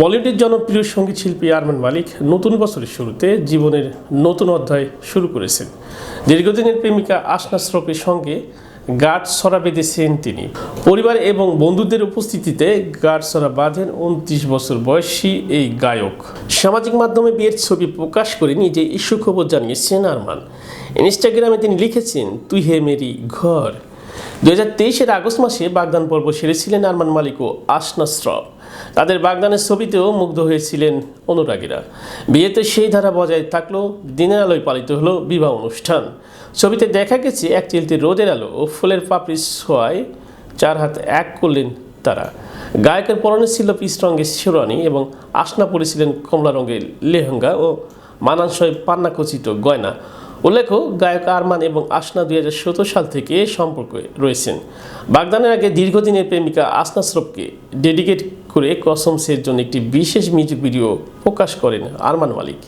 বলিউডের জনপ্রিয় সংগীত শিল্পী আরমান মালিক নতুন বছরের শুরুতে জীবনের নতুন অধ্যায় শুরু করেছেন। দীর্ঘদিনের প্রেমিকা আসনা শ্রফের সঙ্গে গাঢ় সরা বেঁধেছেন তিনি। পরিবার এবং বন্ধুদের উপস্থিতিতে গাঢ় ছড়া বাঁধেন উনত্রিশ বছর বয়সী এই গায়ক। সামাজিক মাধ্যমে বিয়ের ছবি প্রকাশ করে নিজে এই খবর জানিয়েছেন আরমান। ইনস্টাগ্রামে তিনি লিখেছেন, তুই হে মেরি ঘর। দু হাজার আগস্ট মাসে বাগদান পর্ব সেরেছিলেন আরমান মালিক ও আসনা শ্রফ তাদের বাগদানের ছবিতেও মুগ্ধ হয়েছিলেন অনুরাগীরা। বিয়েতে সেই ধারা বজায় থাকলেও দিনের আলোয় পালিত হলো বিবাহ অনুষ্ঠান। ছবিতে দেখা গেছে, এক চিলতে রোদের আলো ও ফুলের পাপড়ি ছোঁয়ায় চার হাত এক করলেন তারা। গায়কের পরনে ছিল পিস রঙের শেরওয়ানি এবং আসনা পরেছিলেন কমলা রঙের লেহেঙ্গা ও মানানসয় পান্না খচিত গয়না। উল্লেখ্য, গায়ক আরমান এবং আসনা দুই হাজার সতেরো সাল থেকে সম্পর্কে রয়েছেন। বাগদানের আগে দীর্ঘদিনের প্রেমিকা আসনা শ্রফকে ডেডিকেট করে কসম সের জন্য একটি বিশেষ মিউজিক ভিডিও প্রকাশ করেন আরমান মালিক।